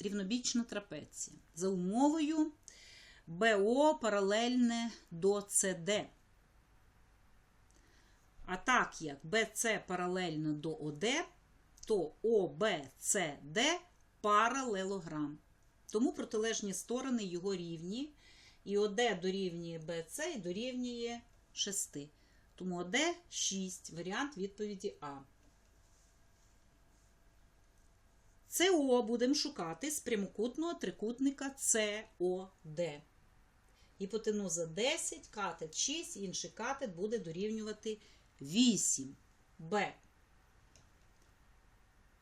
рівнобічна трапеція. За умовою БО паралельне до СД. А так як БЦ паралельно до ОД, то ОБЦД паралелограм. Тому протилежні сторони його рівні. І ОД дорівнює БЦ і дорівнює 6. Тому ОД 6. Варіант відповіді А. СО будемо шукати з прямокутного трикутника СОД. Гіпотенуза 10, катет 6, інший катет буде дорівнювати 8. Б.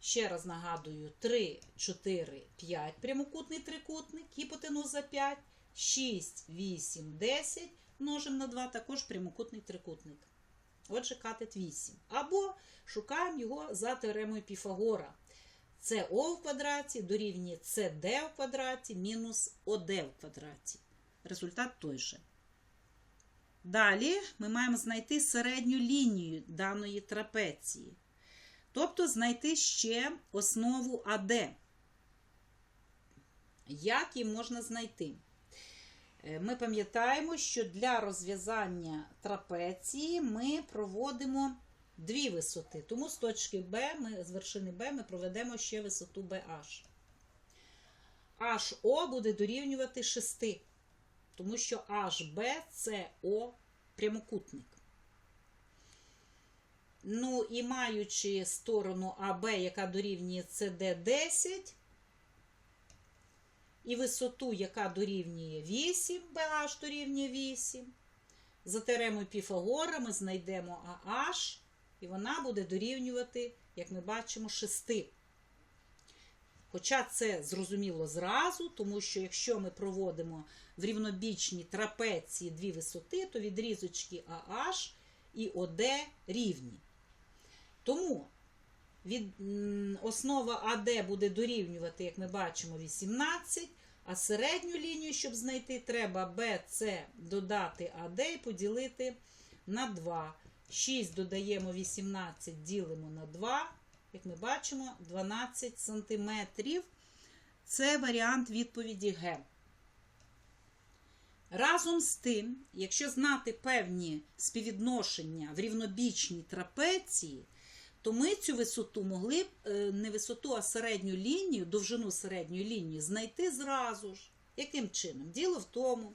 Ще раз нагадую: 3, 4, 5 прямокутний трикутник, гіпотенуза 5, 6, 8, 10 множимо на 2, також прямокутний трикутник. Отже, катет 8. Або шукаємо його за теоремою Піфагора. СО в квадраті дорівнює СД в квадраті мінус ОД в квадраті. Результат той же. Далі ми маємо знайти середню лінію даної трапеції. Тобто знайти ще основу АД. Як її можна знайти? Е, Ми пам'ятаємо, що для розв'язання трапеції ми проводимо дві висоти. Тому з точки Б, ми, з вершини Б ми проведемо ще висоту BH. HO буде дорівнювати 6, тому що HB це O прямокутник. Ну і маючи сторону АБ, яка дорівнює CD 10, і висоту, яка дорівнює 8, BH дорівнює 8. За теоремою Піфагора ми знайдемо AH, і вона буде дорівнювати, як ми бачимо, 6. Хоча це зрозуміло зразу, тому що якщо ми проводимо в рівнобічній трапеції дві висоти, то відрізочки AH і ОД рівні. Тому від, основа АД буде дорівнювати, як ми бачимо, 18, а середню лінію, щоб знайти, треба BC додати АД і поділити на 2. 6 додаємо 18, ділимо на 2. Як ми бачимо, 12 сантиметрів. Це варіант відповіді Г. Разом з тим, якщо знати певні співвідношення в рівнобічній трапеції, то ми цю висоту могли б е, не висоту, а середню лінію, довжину середньої лінії знайти зразу ж. Яким чином? Діло в тому,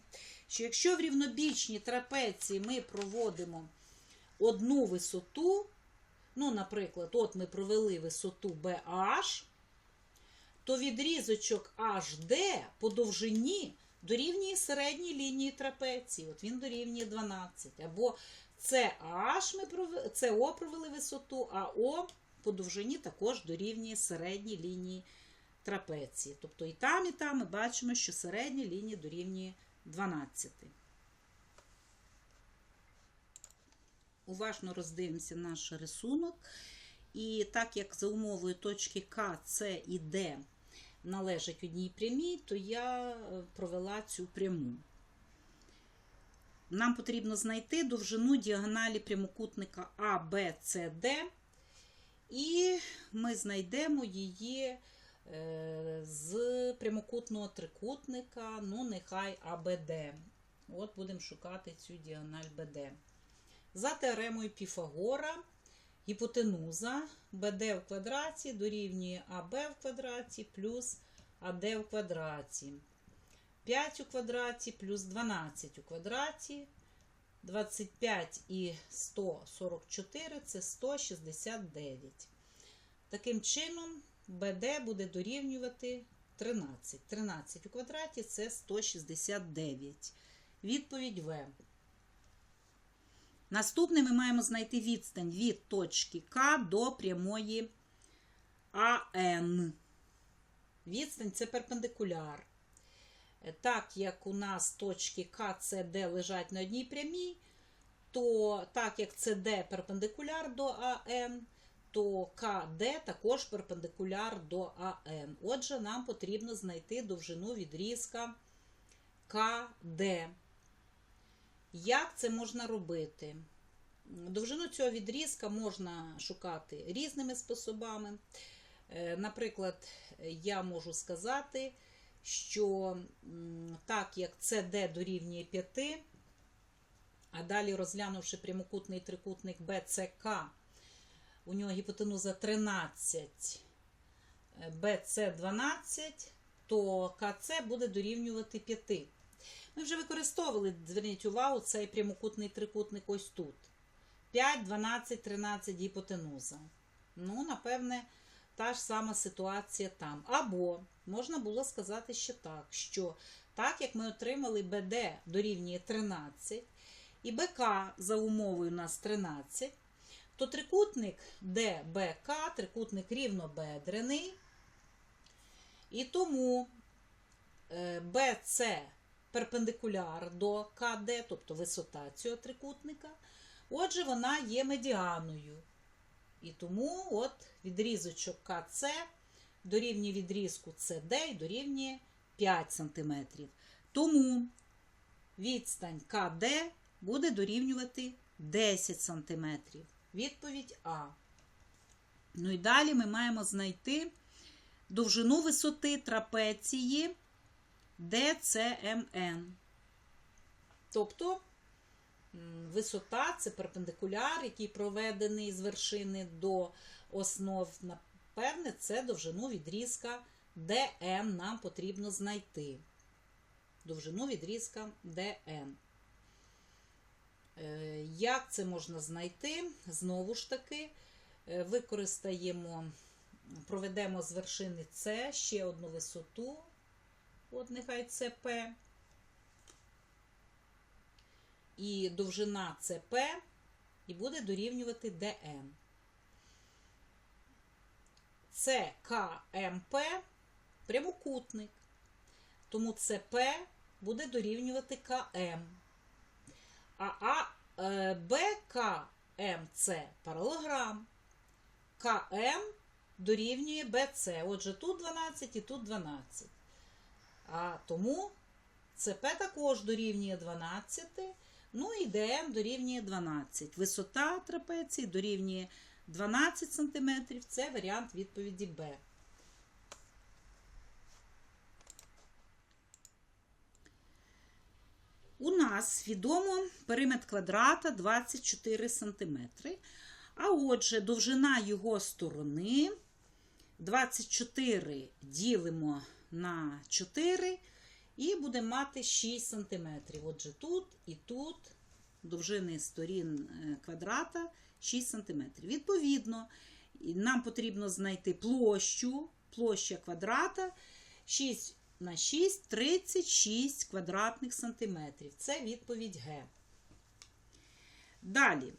що якщо в рівнобічній трапеції ми проводимо одну висоту, ну, наприклад, от ми провели висоту BH, то відрізочок HD по довжині дорівнює середній лінії трапеції. От він дорівнює 12. Або CH ми провели, CO провели висоту, а O по довжині також дорівнює середній лінії трапеції. Тобто і там, і там ми бачимо, що середня лінія дорівнює 12. Уважно роздивимося наш рисунок. І так як за умовою точки К, С і Д належать одній прямій, то я е, провела цю пряму. Нам потрібно знайти довжину діагоналі прямокутника А, Б, С, Д. І ми знайдемо її е, з прямокутного трикутника, ну, нехай АБД. От будемо шукати цю діагональ БД. За теоремою Піфагора гіпотенуза BD в квадраті дорівнює АБ в квадраті плюс АД в квадраті. 5 у квадраті плюс 12 у квадраті. 25 і 144 це 169. Таким чином, БД буде дорівнювати 13. 13 у квадраті це 169. Відповідь В. Наступне ми маємо знайти відстань від точки К до прямої АН. Відстань це перпендикуляр. Так як у нас точки К, С, Д лежать на одній прямій, то так як СД перпендикуляр до АН, то КД також перпендикуляр до АН. Отже, нам потрібно знайти довжину відрізка КД. Як це можна робити? Довжину цього відрізка можна шукати різними способами. Е, Наприклад, я можу сказати, що так як CD дорівнює 5, а далі розглянувши прямокутний трикутник BCK, у нього гіпотенуза 13, е, BC 12, то КЦ буде дорівнювати 5. Ми вже використовували, зверніть увагу, цей прямокутний трикутник ось тут. 5, 12, 13 гіпотенуза. Ну, напевне, та ж сама ситуація там. Або можна було сказати ще так, що так як ми отримали БД дорівнює 13, і БК за умовою у нас 13, то трикутник ДБК, трикутник рівнобедрений, і тому е, БЦ перпендикуляр до КД, тобто висота цього трикутника. Отже, вона є медіаною. І тому от відрізочок КЦ дорівнює відрізку СД і дорівнює 5 см. Тому відстань КД буде дорівнювати 10 см. Відповідь А. Ну і далі ми маємо знайти довжину висоти трапеції DCMN. Тобто висота це перпендикуляр, який проведений з вершини до основ. Напевне, це довжину відрізка DN нам потрібно знайти. Довжину відрізка DN. Е, Як це можна знайти? Знову ж таки, е, використаємо, проведемо з вершини С ще одну висоту. От нехай це П. І довжина це П, і буде дорівнювати ДН. Це КМП прямокутник. Тому ЦП буде дорівнювати КМ. А, е, БКМЦ паралограм. КМ дорівнює БЦ. Отже, тут 12 і тут 12. А тому ЦП також дорівнює 12. Ну і ДМ дорівнює 12. Висота трапеції дорівнює 12 см. Це варіант відповіді Б. У нас відомо периметр квадрата 24 см. А отже, довжина його сторони 24 ділимо на 4 і будемо мати 6 см. Отже, тут і тут довжини сторін е, квадрата 6 см. Відповідно, нам потрібно знайти площу, площа квадрата 6 на 6 36 квадратних сантиметрів. Це відповідь Г. Далі.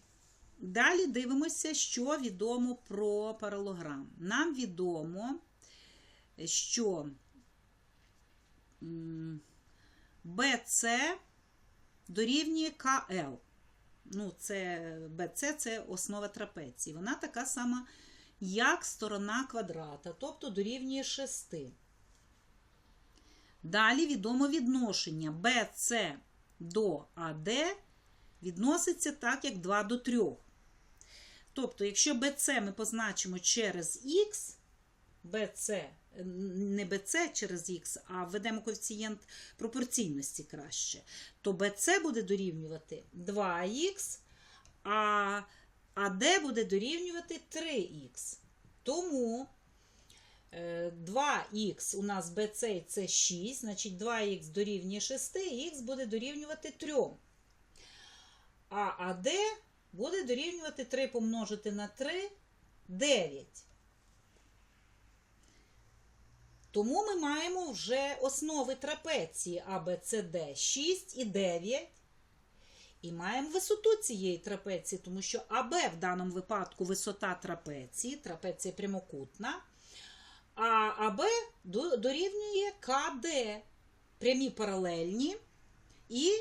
Далі дивимося, що відомо про паралограм. Нам відомо, що BC дорівнює КЛ. Ну, це BC це основа трапеції. Вона така сама, як сторона квадрата, тобто дорівнює 6. Далі відомо відношення BC до AD відноситься так, як 2 до 3. Тобто, якщо BC ми позначимо через Х, BC, не BC через Х, а введемо коефіцієнт пропорційності краще, то BC буде дорівнювати 2х, а AD буде дорівнювати 3х. Тому 2х у нас BC це 6, значить 2х дорівнює 6, і х буде дорівнювати 3. А АД буде дорівнювати 3 помножити на 3 9. Тому ми маємо вже основи трапеції ABCD 6 і 9. І маємо висоту цієї трапеції, тому що АБ в даному випадку висота трапеції, трапеція прямокутна. А АБ дорівнює КД. Прямі паралельні. І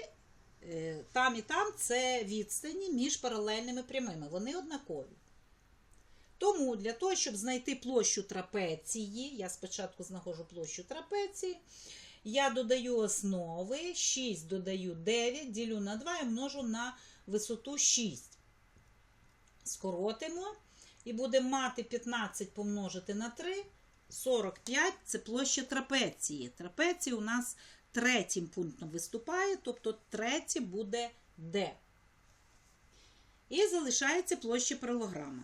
е, там і там це відстані між паралельними прямими. Вони однакові. Тому для того, щоб знайти площу трапеції, я спочатку знаходжу площу трапеції, я додаю основи, 6 додаю 9, ділю на 2 і множу на висоту 6. Скоротимо. І будемо мати 15 помножити на 3. 45 це площа трапеції. Трапеція у нас третім пунктом виступає, тобто третє буде D. І залишається площа паралограма.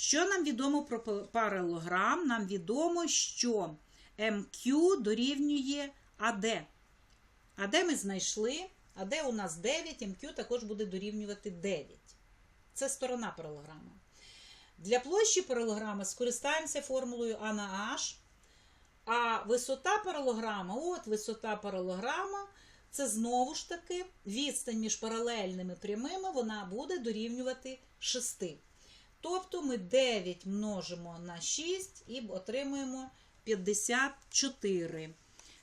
Що нам відомо про паралограм? Нам відомо, що МQ дорівнює АД. АД ми знайшли, АД у нас 9, МQ також буде дорівнювати 9. Це сторона паралограма. Для площі паралограма скористаємося формулою А на H. А висота паралограма, от висота паралограма, це знову ж таки відстань між паралельними прямими, вона буде дорівнювати 6. Тобто ми 9 множимо на 6 і отримуємо 54.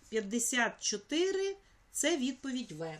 54 це відповідь В.